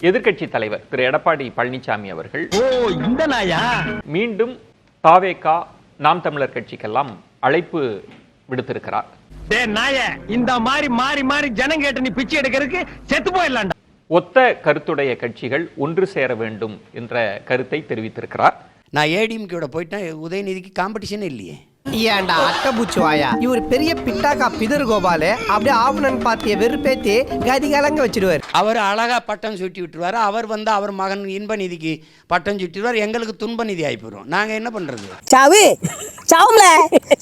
எதிர்க்கட்சி தலைவர் திரு எடப்பாடி பழனிசாமி அவர்கள் ஓ இந்த நாயா? மீண்டும் தாவேகா நாம் தமிழர் கட்சிக்கெல்லாம் அழைப்பு விடுத்திருக்கிறார். இந்த மாதிரி மாறி மாறி ஜனம் கேட்டு நீ பிச்சை எடுக்கிறதுக்கு செத்து போயிடலாம்டா. ஒத்த கருத்துடைய கட்சிகள் ஒன்று சேர வேண்டும் என்ற கருத்தை தெரிவித்திருக்கிறார். நான் ஏடிஎம்கேட போயிட்டேன். உதயநிதிக்கு காம்படிஷன் இல்லையே. ஏன்டா அட்டபூச்சி வாயா? இவர் பெரிய பிட்டாக்கா பிதர் கோபாலு. அப்படியே ஆவணன் பார்த்திய வெறுப்பேத்தி கதி கலங்க வச்சிடுவார். அவர் அழகா பட்டம் சுட்டி விட்டுருவாரு. அவர் வந்து அவர் மகன் இன்ப நிதிக்கு பட்டம் சுட்டிடுவார். எங்களுக்கு துன்ப நிதி ஆகி போயிடும் நாங்கள் என்ன பண்ணுறது சாவு சாவும்ல.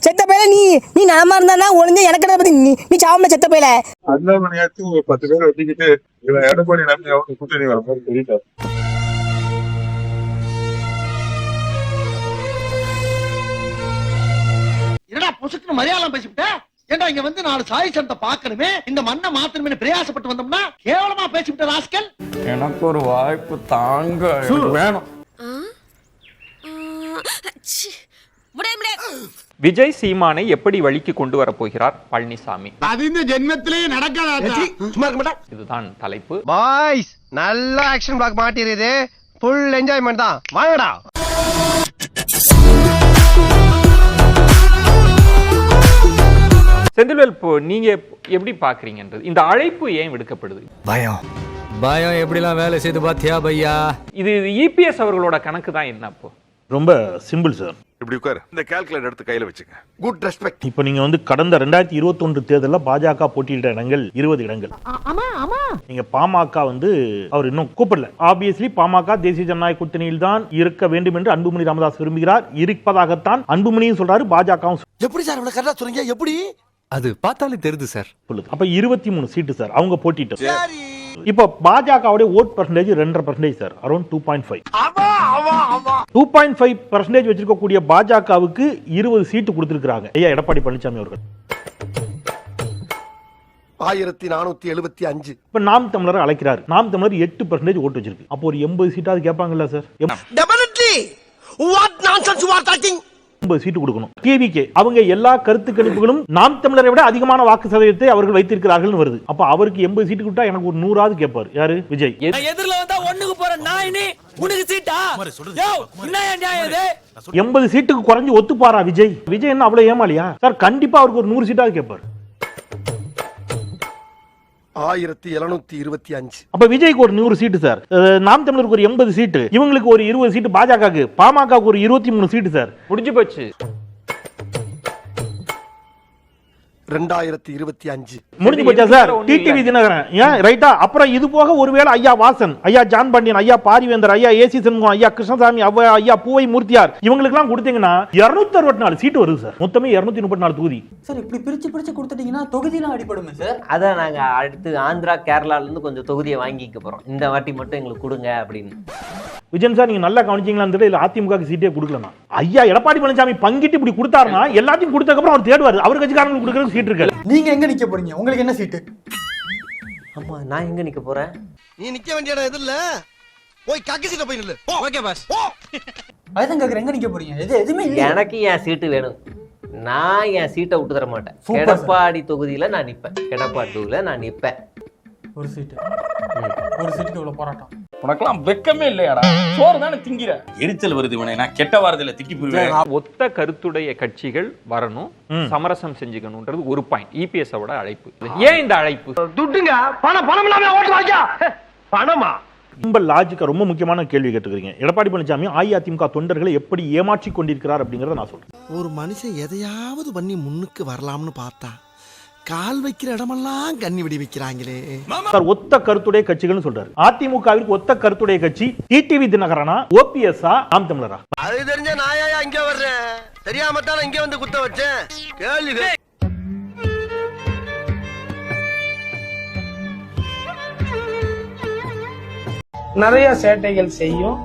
செத்த பையல நீ நீ நலமா இருந்தானா? ஒளிஞ்ச எனக்கு பத்தி நீ நீ சாவும்ல செத்த பையல அண்ணாமலையாச்சும் ஒரு பத்து பேர் வச்சுக்கிட்டு இவன் எடப்பாடி நம்பி அவங்க கூட்டணி வர மாதிரி தெரியல என்னடா பொசுக்குன்னு மலையாளம் பேசிவிட்ட? ஏண்டா இங்க வந்து நாலு சாய் சனத்தை பார்க்கணுமே? இந்த மண்ணை மாத்தணுமே பிரயாசப்பட்டு வந்தோம்னா கேவலமா பேசிவிட்ட ராஸ்கல்? எனக்கு ஒரு வாய்ப்பு தாங்க வேணும். விஜய் சீமானை எப்படி வழிக்கு கொண்டு வரப் போகிறார் பழனிசாமி? அது இந்த ஜென்மத்திலேயே நடக்காதா இதுதான் தலைப்பு. பாய்ஸ் நல்ல ஆக்ஷன் பிளாக் மாட்டிருது ஃபுல் என்ஜாய்மெண்ட் தான். வாங்கடா. செந்தில்வேல் இப்போ நீங்க எப்படி பாக்குறீங்கன்றது இந்த அழைப்பு ஏன் விடுக்கப்படுது? பயம். பயம் எப்படிலாம் வேலை செய்து பாத்தியா பையா? இது இபிஎஸ் அவர்களோட கணக்கு தான் என்ன அப்போ? ரொம்ப சிம்பிள் சார். இப்படி உட்காரு. இந்த கால்குலேட்டர் எடுத்து கையில வச்சுக்க. குட் ரெஸ்பெக்ட் இப்போ நீங்க வந்து கடந்த ரெண்டாயிரத்தி இருபத்தொன்று தேர்தலில் பாஜக போட்டியிட்ட இடங்கள் இருபது இடங்கள். நீங்க பாமக வந்து அவர் இன்னும் கூப்பிடல. ஆப்வியஸ்லி பாமக தேசிய ஜனநாயக கூட்டணியில் தான் இருக்க வேண்டும் என்று அன்புமணி ராமதாஸ் விரும்புகிறார். இருப்பதாகத்தான் அன்புமணியும் சொல்றாரு பாஜகவும் எப்படி சார் இவ்வளவு கரெக்டா சொல்றீங்க எப்படி? அது பார்த்தாலே தெரியுது சார். அப்ப இருபத்தி மூணு சீட்டு சார். அவங்க போட்டிட்டு. இப்போ பாஜகவுடைய ஓட் பர்சன்டேஜ் ரெண்டரை percentage sir. Around two point five two point five percentage வச்சிருக்கக்கூடிய பாஜகவுக்கு இருபது சீட்டு கொடுத்திருக்காங்க ஐயா எடப்பாடி பழனிசாமி அவர்கள். ஆயிரத்தி நானூத்தி எழுபத்தி அஞ்சு. இப்ப நாம் தமிழர் அழைக்கிறார். நாம் தமிழர் எட்டு பர்சன்டேஜ் ஓட்டு வச்சிருக்கு. அப்போ ஒரு எண்பது சீட்டாவது கேட்பாங்கல்ல சார்? எண்பது சீட்டு கொடுக்கணும். கேவிகே அவங்க எல்லா கருத்து கணிப்புகளும் நாம் தமிழரை விட அதிகமான வாக்கு சதவீதத்தை அவர்கள் வைத்திருக்கிறார்கள் வருது. அப்ப அவருக்கு எண்பது சீட்டு கொடுத்தா எனக்கு ஒரு நூறாவது கேட்பாரு. யாரு? விஜய். எதிரில் வந்தா ஒண்ணுக்கு போற நான் இனி உனக்கு சீட்டா? என்ன நியாயம் இது? எண்பது சீட்டுக்கு குறைஞ்சு ஒத்துப்பாரா விஜய்? விஜய் என்ன அவ்வளவு ஏமாலியா சார் கண்டிப்பா அவருக்கு ஒரு நூறு சீட்டாவது கேட்பாரு. ஆயிரத்தி எழுநூத்தி இருபத்தி அஞ்சு. அப்ப விஜய்க்கு ஒரு நூறு சீட்டு சார் நாம் தமிழருக்கு ஒரு எண்பது சீட்டு இவங்களுக்கு ஒரு இருபது சீட்டு பாஜகவுக்கு பாமகவுக்கு ஒரு இருபத்தி மூணு சீட்டு சார் முடிஞ்சு போச்சு. ரெண்டாயிரத்தி இருபத்தி அஞ்சு. முடிஞ்சு போச்சா சார்? டிடிவி தினகரன். ஏன்? ரைட்டா? அப்புறம் இது போக ஒருவேளை ஐயா வாசன் ஐயா ஜான் பாண்டியன் ஐயா பாரிவேந்தர் ஐயா ஏசி சண்முகம் ஐயா கிருஷ்ணசாமி அவ்வ ஐயா பூவை மூர்த்தியார் இவங்களுக்கு எல்லாம் கொடுத்தீங்கன்னா இருநூத்தி அறுபத்தி நாலு சீட்டு வருது சார். மொத்தமே இருநூத்தி முப்பத்தி நாலு தொகுதி. சார் இப்படி பிரிச்சு பிரிச்சு கொடுத்துட்டீங்கன்னா தொகுதியெல்லாம் அடிபடுமே சார்? அதான் நாங்க அடுத்து ஆந்திரா கேரளால இருந்து கொஞ்சம் தொகுதியை வாங்கிக்க போறோம். இந்த வாட்டி மட்டும் எங்களுக்கு கொடுங்க அப்படின்னு. விஜயன் சார் நீங்க நல்லா கவனிச்சீங்களான்னு தெரியல இல்ல அதிமுக சீட்டே கொடுக்கலனா ஐயா எடப்பாடி பழனிசாமி பங்கிட்டு இப்படி கொடுத்தாருன்னா எல்லாத்தையும் கொடுத்ததுக்கு அப்புறம் அவர் தேடுவார். அவர் கட்சிக்காரங்களுக்கு கொடுக்கறது சீட் இருக்கு? நீங்க எங்க நிக்க போறீங்க? உங்களுக்கு என்ன சீட்டு? ஆமா நான் எங்க நிக்க போறேன்? நீ நிக்க வேண்டிய இடம் எது இல்ல போய் கக்கி சீட்ட போய் நில்லு. ஓகே பாஸ் அதுதான் கேக்குறேன் எங்க நிக்க போறீங்க? எது எதுவுமே இல்ல எனக்கு என் சீட்டு வேணும். நான் என் சீட்டை விட்டு தர மாட்டேன். எடப்பாடி தொகுதியில நான் நிப்பேன். எடப்பாடி தொகுதியில நான் நிப்பேன். ஒரு சீட்டு. ஒரு சீட்டுக்கு இவ்வளவு போராட்டம். உனக்கெல்லாம் வெக்கமே இல்லையாடா? சோறு தானே திங்கிற? எரிச்சல் வருது இவனை. நான் கெட்ட வாரத்துல திட்டி போயிருவேன் ஒத்த கருத்துடைய கட்சிகள் வரணும். சமரசம் செஞ்சுக்கணும்ன்றது ஒரு பாயிண்ட் இபிஎஸ் ஓட அழைப்பு. ஏன் இந்த அழைப்பு? துட்டுங்க. பணம் பணம் இல்லாம ஓட்டு வாங்கியா? பணமா? ரொம்ப லாஜிக்கா ரொம்ப முக்கியமான கேள்வி கேட்டுக்கிறீங்க. எடப்பாடி பழனிசாமி அஇஅதிமுக தொண்டர்களை எப்படி ஏமாற்றி கொண்டிருக்கிறார் அப்படிங்கறத நான் சொல்றேன். ஒரு மனுஷன் எதையாவது பண்ணி முன்னுக்கு வரலாம்னு பார்த்தா கால் வைக்கிற இடமெல்லாம் கண்ணி விடி வைக்கிறாங்களே. சார் ஒத்த கருத்துடைய கட்சிகள்னு சொல்றாரு. அதிமுகவிற்கு ஒத்த கருத்துடைய கட்சி டிடிவி தினகரனா ஓபிஎஸ்ஆ நாம் தமிழரா? அது தெரிஞ்ச நாயா இங்க வர்றேன் தெரியாம தானே இங்க வந்து குத்த வச்சேன். கேள்வி நிறைய சேட்டைகள் செய்யும்.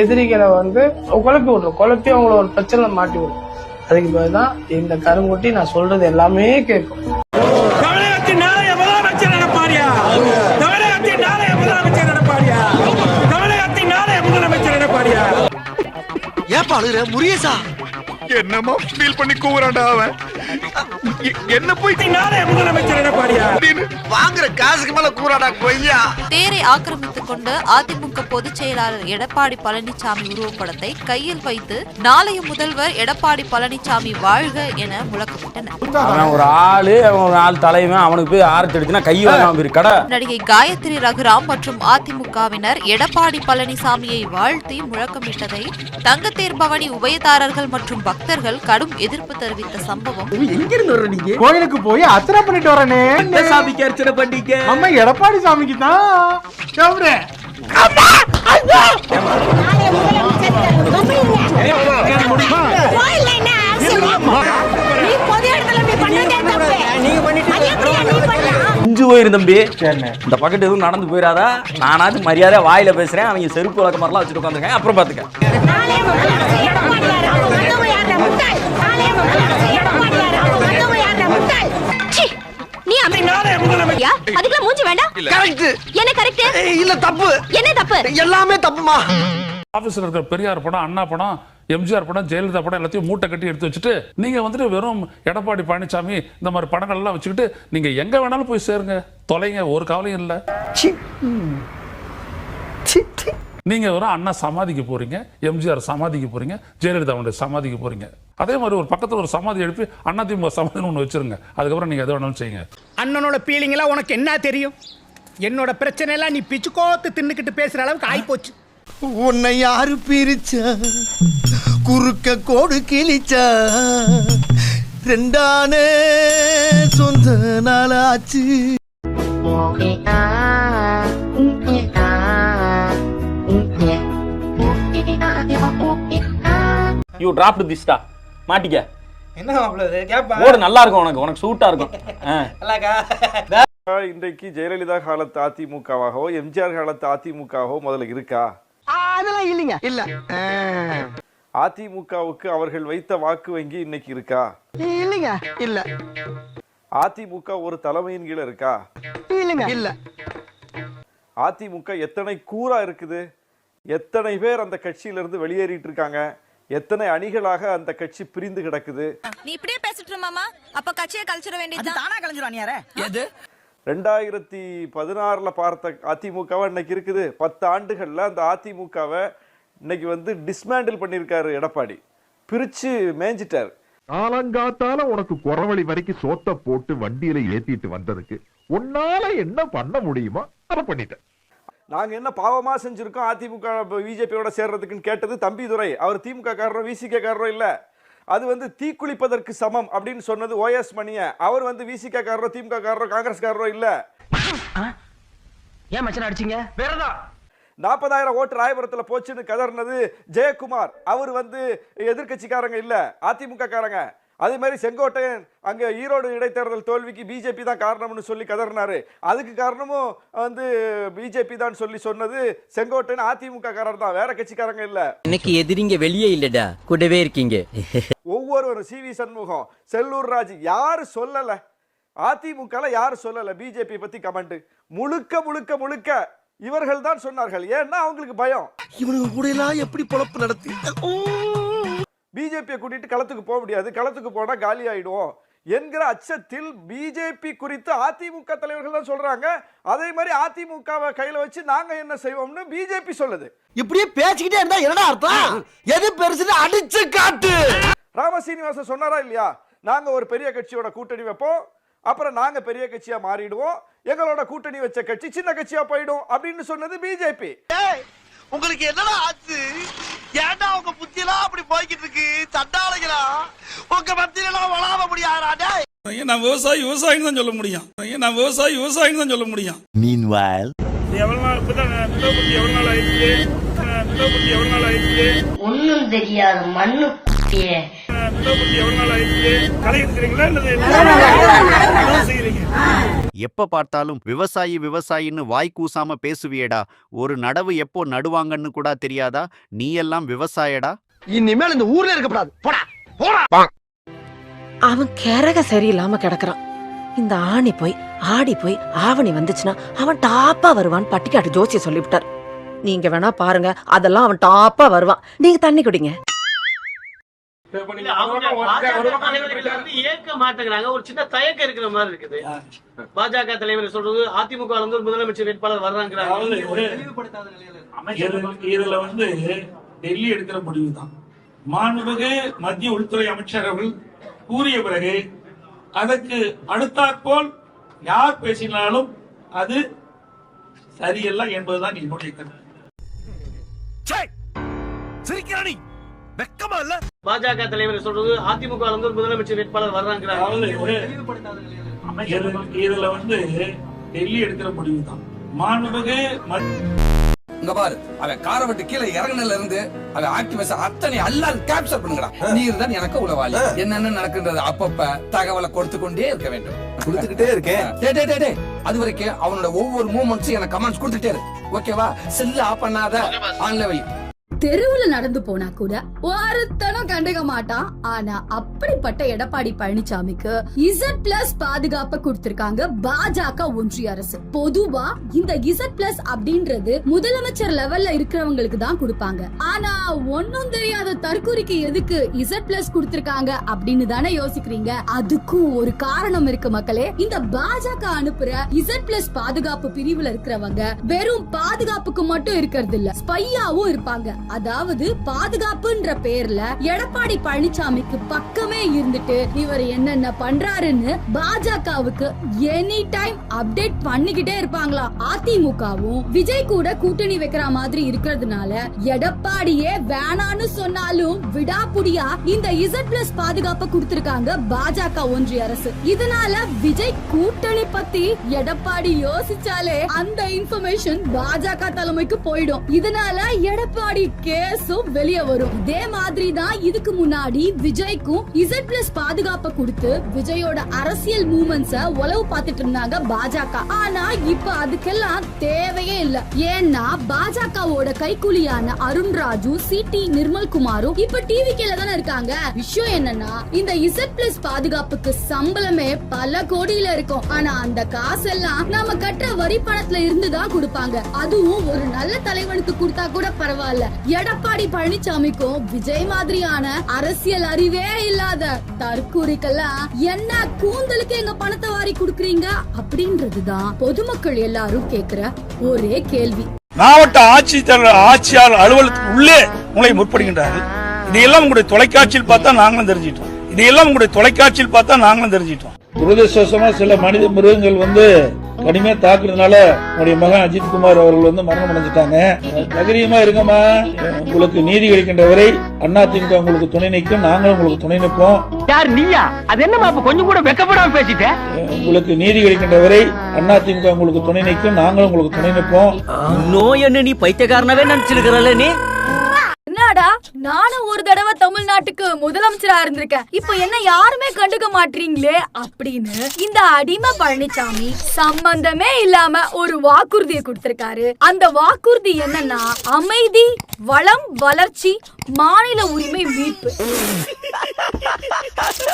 எதிரிகளை வந்து குழப்பி விட்டுரும் குழப்பி அவங்கள ஒரு பிரச்சனை மாட்டி விடும் அதுக்கு பதில் தான் இந்த கருங்குட்டி நான் சொல்றது எல்லாமே கேட்கும். அழுகுற முரியசா என்னமோ ஃபீல் பண்ணி கூவுறான்டா அவன். என்ன போய் நாளைய முதலமைச்சர் நினைப்பாரியா வாங்குற காசுக்கு மேல கூறாடா கொய்யா. தேரை ஆக்கிரமித்துக் கொண்ட கொண்ட அதிமுக பொதுச் செயலாளர் எடப்பாடி பழனிசாமி உருவப்படத்தை கையில் வைத்து நாளைய முதல்வர் எடப்பாடி பழனிசாமி வாழ்க என முழக்கமிட்டனர். அவன் ஒரு ஆளு அவன் ஒரு ஆள் தலைவன் அவனுக்கு போய் ஆரத்தி அடிச்சுனா கை வாங்காம இரு கடை. நடிகை காயத்ரி ரகுராம் மற்றும் அதிமுகவினர் எடப்பாடி பழனிசாமியை வாழ்த்தி முழக்கமிட்டதை தங்கத்தேர் பவனி உபயதாரர்கள் மற்றும் பக்தர்கள் கடும் எதிர்ப்பு தெரிவித்த சம்பவம். கோயிலுக்கு போய் அர்ச்சனை பண்ணிட்டு வரனே. எந்த சாமிக்கு அர்ச்சனை பண்ணிக்க. நம்ம எடப்பாடி சாமிக்கு தான். இஞ்சு போயிரு தம்பி. இந்த பக்கெட் எதுவும் நடந்து போயிடாதா நானாச்சும் மரியாதை வாயில பேசுறேன். அவங்க செருப்பு வழக்க மாதிரிலாம் வச்சுட்டு உட்காந்துருக்கேன் அப்புறம் பாத்துக்க நீ அதுக்கெல்லாம் மூஞ்சி வேண்டாம். கரெக்ட் என்ன கரெக்ட் இல்ல தப்பு. என்ன தப்பு? எல்லாமே தப்புமா? ஆபீஸ்ல இருக்கிற பெரியார் படம் அண்ணா படம் எம்ஜிஆர் படம் ஜெயலலிதா படம் எல்லாத்தையும் மூட்டை கட்டி எடுத்து வச்சுட்டு நீங்க வந்துட்டு வெறும் எடப்பாடி பழனிசாமி இந்த மாதிரி படங்கள் எல்லாம் வச்சுக்கிட்டு நீங்க எங்க வேணாலும் போய் சேருங்க. தொலைங்க ஒரு கவலையும் இல்ல. நீங்க வெறும் அண்ணா சமாதிக்கு போறீங்க எம்ஜிஆர் சமாதிக்கு போறீங்க ஜெயலலிதாவுடைய சமாதிக்கு போறீங்க. அதே மாதிரி ஒரு பக்கத்துல ஒரு சமாதி எழுப்பி அண்ணா திமுக சமாதின்னு ஒன்று வச்சிருங்க. அதுக்கப்புறம் நீங்க எதை வேணாலும் செய்யுங்க. அண்ணனோட பீலிங் எல்லாம் உனக்கு என்ன தெரியும்? என்னோட பிரச்சனை எல்லாம் நீ பிச்சு கோத்து தின்னுக்கிட்டு பேசுற அளவுக்கு ஆயிப்போச்சு. உன்னை யாரு பிரிச்சா? குறுக்க கோடு கிழிச்சா? ரெண்டானே சொந்த நாளாச்சு. யூ டிராப்ட் திஸ்டா மாட்டிக்க. என்ன மாப்பிள்ள கேப்பா. ஓடு நல்லா இருக்கும் உனக்கு. உனக்கு சூட்டா இருக்கும். இன்றைக்கு ஜெயலலிதா காலத்து அதிமுகவாகவோ எம்ஜிஆர் காலத்து அதிமுகவோ முதல்ல இருக்கா? அதெல்லாம் இல்லைங்க. இல்ல. அதிமுகவுக்கு அவர்கள் வைத்த வாக்கு வங்கி இன்னைக்கு இருக்கா? இல்லைங்க. இல்ல. அதிமுக ஒரு தலைமையின் கீழ இருக்கா? இல்லைங்க. இல்ல. அதிமுக எத்தனை கூறா இருக்குது? எத்தனை பேர் அந்த கட்சியிலிருந்து வெளியேறிட்டு இருக்காங்க? எத்தனை அணிகளாக அந்த கட்சி பிரிந்து கிடக்குது? நீ இப்படியே பேசிட்டு மாமா. அப்ப கட்சியை கழிச்சிட வேண்டியது தானா. கலைஞ்சிருவான் யாரே எது? ரெண்டாயிரத்தி பதினாறுல பார்த்த அதிமுகவை இன்னைக்கு இருக்குது. பத்து ஆண்டுகள்ல அந்த அதிமுகவை இன்னைக்கு வந்து டிஸ்மேண்டில் பண்ணியிருக்காரு எடப்பாடி. பிரிச்சு மேய்ஞ்சிட்டார். காலங்காத்தால உனக்கு குறவழி வரைக்கும் சோத்த போட்டு வண்டியில ஏத்திட்டு வந்ததுக்கு உன்னால என்ன பண்ண முடியுமோ அதை பண்ணிட்டேன். நாங்க என்ன பாவமா செஞ்சிருக்கோம் அதிமுக பிஜேபியோட சேர்றதுக்குன்னு கேட்டது தம்பிதுரை. அவர் திமுக காரரோ விசிக காரரோ இல்ல. அது வந்து தீக்குளிப்பதற்கு சமம் அப்படின்னு சொன்னது ஓஎஸ் மணிய. அவர் வந்து விசிக காரரோ திமுக காரரோ காங்கிரஸ் காரரோ இல்ல. ஏன் மச்சன் அடிச்சீங்க? வேறதான் நாற்பதாயிரம் ஓட்டு ராயபுரத்துல போச்சுன்னு கதறினது ஜெயக்குமார். அவர் வந்து எதிர்க்கட்சிக்காரங்க இல்ல அதிமுக காரங்க. அதே மாதிரி செங்கோட்டையன் அங்க ஈரோடு இடைத்தேர்தல் தோல்விக்கு பிஜேபி தான் காரணம்னு சொல்லி கதறினாரு. அதுக்கு காரணமும் வந்து பிஜேபி தான் சொல்லி சொன்னது செங்கோட்டையன் அதிமுக காரர் தான். வேற கட்சிக்காரங்க இல்ல. இன்னைக்கு எதிரிங்க வெளியே இல்லடா. கூடவே இருக்கீங்க. ஒவ்வொருவரும் சி வி சண்முகம் செல்லூர் ராஜ் யாரு சொல்லல? அதிமுக யாரு சொல்லல? பிஜேபி பத்தி கமெண்ட். முழுக்க முழுக்க முழுக்க இவர்கள் தான் சொன்னார்கள். ஏன்னா அவங்களுக்கு பயம். இவனுக்கு கூட எல்லாம் எப்படி பொழப்பு நடத்தி? பிஜேபியை கூட்டிட்டு களத்துக்கு போக முடியாது. களத்துக்கு போனா காலி ஆயிடுவோம் என்கிற அச்சத்தில் பிஜேபி குறித்து அதிமுக தலைவர்கள் தான் சொல்றாங்க. அதே மாதிரி அதிமுகவை கையில வச்சு நாங்க என்ன செய்வோம்னு பிஜேபி சொல்லுது. இப்படியே பேசிக்கிட்டே இருந்தா என்னடா அர்த்தம்? எது பெருசுன்னு அடிச்சு காட்டு. ராமசீனிவாசன் சொன்னாரா இல்லையா? நாங்க ஒரு பெரிய கட்சியோட கூட்டணி வைப்போம். அப்புறம் நாங்க பெரிய கட்சியா மாறிடுவோம். எங்களோட கூட்டணி வச்ச கட்சி சின்ன கட்சியா போயிடும் அப்படின்னு சொன்னது பிஜேபி உங்களுக்கு என்னடா ஆச்சு? ஏன்டா உங்க புத்தி எல்லாம் அப்படி போய்கிட்டு இருக்கு? சண்டாளைகளா? உங்க மத்தியில எல்லாம் வளாம முடியாதா டேய் நான் விவசாயி விவசாயின்னு தான் சொல்ல முடியும். நான் விவசாயி விவசாயின்னு தான் சொல்ல முடியும். மீன்வால் எவ்வளவு நாள் இப்பதான் எவ்வளவு நாள் ஆயிடுச்சு? எவ்வளவு நாள் ஆயிடுச்சு? ஒண்ணும் தெரியாது மண்ணு எவ்வளவு நாள் ஆயிடுச்சு? களை எடுக்கிறீங்களா எப்ப பார்த்தாலும் விவசாயி விவசாயின்னு வாய் கூசாம பேசுவியேடா? ஒரு நடவு எப்போ நடுவாங்கன்னு கூட தெரியாதா? நீ எல்லாம் விவசாயடா? இனிமேல் இந்த ஊர்ல போடா போடா. அவன் கிறக சரியில்லாம கிடக்குறான். இந்த ஆணி போய் ஆடி போய் ஆவணி வந்துச்சுன்னா அவன் டாப்பா வருவான் பட்டிக்காட்டு ஜோசிய சொல்லிவிட்டார். நீங்க வேணா பாருங்க அதெல்லாம் அவன் டாப்பா வருவான். நீங்க தண்ணி குடிங்க. ஏற்க மாட்டேங்கிறாங்க. ஒரு சின்ன தயக்கம் இருக்கிற மாதிரி இருக்குது. பாஜக தலைவர் சொல்றது அதிமுக ஒரு முதலமைச்சர் வேட்பாளர் வர்றாங்கிறாங்க இதுல வந்து டெல்லி எடுக்கிற முடிவு தான் மாண்புமிகு மத்திய உள்துறை அமைச்சர் அவர்கள் கூறிய பிறகு அதற்கு அடுத்தாற்போல் யார் பேசினாலும் அது சரியல்ல என்பதுதான் என்னுடைய கருத்து. சிரிக்கிறானி வெக்கமா இல்ல பாஜக தலைவர் சொல்றது அதிமுக ஒரு முதலமைச்சர் வேட்பாளர் வர்றாங்கிறாங்க. இது- இதுல வந்து டெல்லி எடுக்கிற முடிவு தான். மாண்புமிகு இங்க பாரு அவன் காரை விட்டு கீழே இறங்குனதுல இருந்து அவன் ஆக்டிவிஸ்ட் அத்தனை எல்லாரும் கேப்சர் பண்ணுங்கடா நீ தான் எனக்கு உளவாளி. என்னென்ன நடக்குன்றது அப்பப்ப தகவலை கொடுத்து கொண்டே இருக்க வேண்டும். கொடுத்துக்கிட்டே இருக்கேன். அது வரைக்கும் அவனோட ஒவ்வொரு மூமெண்ட்ஸும் எனக்கு கமெண்ட்ஸ் கொடுத்துட்டே இரு. ஓகேவா செல்ல ஆஃப் பண்ணாத ஆன்ல வை தெருவுல நடந்து போனா கூட ஒருத்தனும் கண்டுக்க மாட்டான். ஆனா அப்படிப்பட்ட எடப்பாடி பழனிசாமிக்கு இசட் பிளஸ் பாதுகாப்பை கொடுத்திருக்காங்க பாஜக ஒன்றிய அரசு. பொதுவா இந்த இசட் பிளஸ் அப்படின்றது முதலமைச்சர் லெவல்ல இருக்கிறவங்களுக்கு தான் கொடுப்பாங்க. ஆனா ஒன்னும் தெரியாத தற்கொலைக்கு எதுக்கு இசட் பிளஸ் கொடுத்திருக்காங்க அப்படின்னு தானே யோசிக்கிறீங்க? அதுக்கும் ஒரு காரணம் இருக்கு மக்களே. இந்த பாஜக அனுப்புற இசட் பிளஸ் பாதுகாப்பு பிரிவுல இருக்கிறவங்க வெறும் பாதுகாப்புக்கு மட்டும் இருக்கிறது இல்ல ஸ்பையாவும் இருப்பாங்க. அதாவது பாதுகாப்புன்ற பேர்ல எடப்பாடி பழனிசாமிக்கு பக்கமே இருந்துட்டு இவர் என்னென்ன பண்றாருன்னு பாஜகவுக்கு எனி டைம் அப்டேட் பண்ணிக்கிட்டே இருப்பாங்களா? அதிமுகவும் விஜய் கூட கூட்டணி வைக்கிற மாதிரி இருக்கிறதுனால எடப்பாடியே வேணான்னு சொன்னாலும் விடாப்புடியா இந்த இசட் பிளஸ் பாதுகாப்பை கொடுத்திருக்காங்க பாஜக ஒன்றிய அரசு. இதனால விஜய் கூட்டணி பத்தி எடப்பாடி யோசிச்சாலே அந்த இன்ஃபர்மேஷன் பாஜக தலைமைக்கு போயிடும். இதனால எடப்பாடி கேஸும் வெளியே வரும். இதே மாதிரி தான் இதுக்கு முன்னாடி விஜய்க்கும் இசட் பிளஸ் பாதுகாப்பை கொடுத்து விஜயோட அரசியல் மூமெண்ட்ஸ உளவு பார்த்துட்டு இருந்தாங்க பாஜக. ஆனா இப்ப அதுக்கெல்லாம் தேவையே இல்ல. ஏன்னா பாஜகவோட கைக்கூலியான அருண் ராஜு சி டி நிர்மல் குமாரும் இப்ப டிவி கேல தானே இருக்காங்க. விஷயம் என்னன்னா இந்த இசட் பிளஸ் பாதுகாப்புக்கு சம்பளமே பல கோடியில இருக்கும். ஆனா அந்த காசெல்லாம் நாம கட்டுற வரி பணத்துல இருந்து தான் கொடுப்பாங்க. அதுவும் ஒரு நல்ல தலைவனுக்கு கொடுத்தா கூட பரவாயில்ல. எடப்பாடி பழனிசாமிக்கும் விஜய் மாதிரியான அரசியல் அறிவே இல்லாத தற்கூரிக்கெல்லாம் என்ன கூந்தலுக்கு எங்க பணத்தை வாரி கொடுக்குறீங்க அப்படின்றதுதான் பொதுமக்கள் எல்லாரும் கேக்குற ஒரே கேள்வி. மாவட்ட ஆட்சித்தலைவர் ஆட்சியாளர் அலுவலகத்துக்கு உள்ளே உங்களை முற்படுகின்றார்கள். இதையெல்லாம் உங்களுடைய தொலைக்காட்சியில் பார்த்தா நாங்களும் தெரிஞ்சிட்டோம் இதையெல்லாம் உங்களுடைய தொலைக்காட்சியில் பார்த்தா நாங்களும் தெரிஞ்சிட்டோம் துரதிருஷ்டவசமா சில மனித மிருகங்கள் வந்து கடுமையா தாக்குறதுனால உங்களுடைய மகன் அஜித் குமார் அவர்கள் வந்து மரணம் அடைஞ்சிட்டாங்க. தைரியமா இருங்கம்மா. உங்களுக்கு நீதி கிடைக்கின்ற வரை அதிமுக உங்களுக்கு துணை நிற்கும். நாங்களும் உங்களுக்கு துணை நிற்போம். யார் நீயா? அது என்னமா அப்ப கொஞ்சம் கூட வெக்கப்படாம பேசிட்ட? உங்களுக்கு நீதி கிடைக்கின்ற வரை அதிமுக உங்களுக்கு துணை நிற்கும். நாங்களும் உங்களுக்கு துணை நிற்போம். நோய் என்ன நீ பைத்தியக்காரனவே நினைச்சிருக்கிறல்ல நீ? நானும் ஒரு தடவை தமிழ்நாட்டுக்கு முதலமைச்சரா இருந்திருக்கேன். இப்ப என்ன யாருமே கண்டுக்க மாட்டீங்களே அப்படின்னு இந்த அடிமை பழனிசாமி சம்பந்தமே இல்லாம ஒரு வாக்குறுதியை கொடுத்திருக்காரு. அந்த வாக்குறுதி என்னன்னா அமைதி வளம் வளர்ச்சி மாநில உரிமை மீட்பு.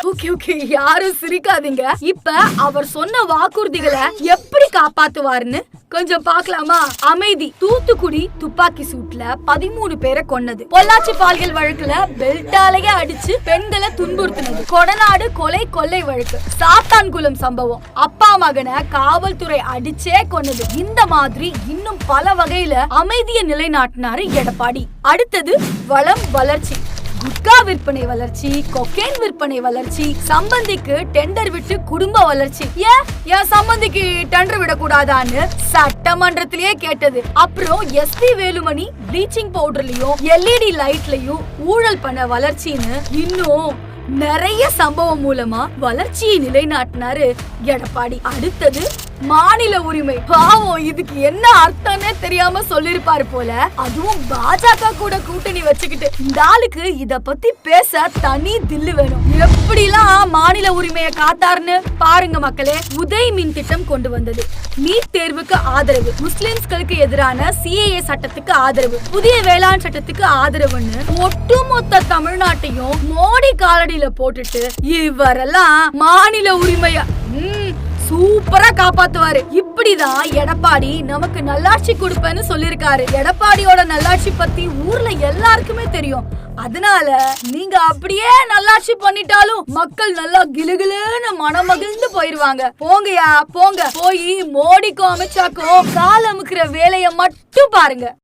ஓகே ஓகே யாரும் சிரிக்காதீங்க. இப்ப அவர் சொன்ன வாக்குறுதிகளை எப்படி காப்பாத்துவாருன்னு கொஞ்சம் பார்க்கலாமா? அமைதி. தூத்துக்குடி துப்பாக்கி சூட்ல பதிமூணு பேரை கொன்னது. பொள்ளாச்சி பால்கள் வழக்குல பெல்ட்டாலேயே அடிச்சு பெண்களை துன்புறுத்தினது. கொடநாடு கொலை கொள்ளை வழக்கு. சாத்தான்குளம் சம்பவம். அப்பா மகனை காவல்துறை அடிச்சே கொன்னது. இந்த மாதிரி இன்னும் பல வகையில அமைதியை நிலைநாட்டினாரு எடப்பாடி. அடுத்தது வளம் வளர்ச்சி. குட்கா விற்பனை வளர்ச்சி கொக்கேன் விற்பனை வளர்ச்சி சம்பந்திக்கு டெண்டர் விட்டு குடும்ப வளர்ச்சி. ஏன் என் சம்பந்திக்கு டெண்டர் விடக்கூடாதான்னு சட்டமன்றத்திலேயே கேட்டது. அப்புறம் எஸ்பி வேலுமணி ப்ளீச்சிங் பவுடர்லயும் எல்இடி லைட்லயும் ஊழல் பண்ண வளர்ச்சின்னு இன்னும் நிறைய சம்பவம் மூலமா வளர்ச்சியை நிலைநாட்டினாரு எடப்பாடி. அடுத்தது மாநில உரிமை. பாவம் இதுக்கு என்ன அர்த்தம்னே தெரியாம சொல்லிருப்பாரு போல. அதுவும் பாஜக கூட கூட்டணி வச்சுக்கிட்டு. இந்த ஆளுக்கு இத பத்தி பேச தனி தில்லு வேணும். எப்படிலாம் மாநில உரிமையை காத்தாருன்னு பாருங்க மக்களே. உதய் மின் திட்டம் கொண்டு வந்தது. நீட் தேர்வுக்கு ஆதரவு. முஸ்லிம்ஸ்களுக்கு எதிரான சிஏஏ சட்டத்துக்கு ஆதரவு. புதிய வேளாண் சட்டத்துக்கு ஆதரவுன்னு ஒட்டுமொத்த தமிழ்நாட்டையும் மோடி காலடியில போட்டுட்டு இவரெல்லாம் மாநில உரிமைய சூப்பரா காப்பாத்துவாரு. இப்படிதான் எடப்பாடி நமக்கு நல்லாட்சி கொடுப்பேன்னு சொல்லிருக்காரு எடப்பாடியோட நல்லாட்சி பத்தி ஊர்ல எல்லாருக்குமே தெரியும். அதனால நீங்க அப்படியே நல்லாட்சி பண்ணிட்டாலும் மக்கள் நல்லா கிலுகிலுன்னு மனமகிழ்ந்து போயிருவாங்க. போங்கயா போங்க. போய் மோடிக்கும் அமித்ஷாக்கும் கால் அமுக்கிற வேலைய மட்டும் பாருங்க.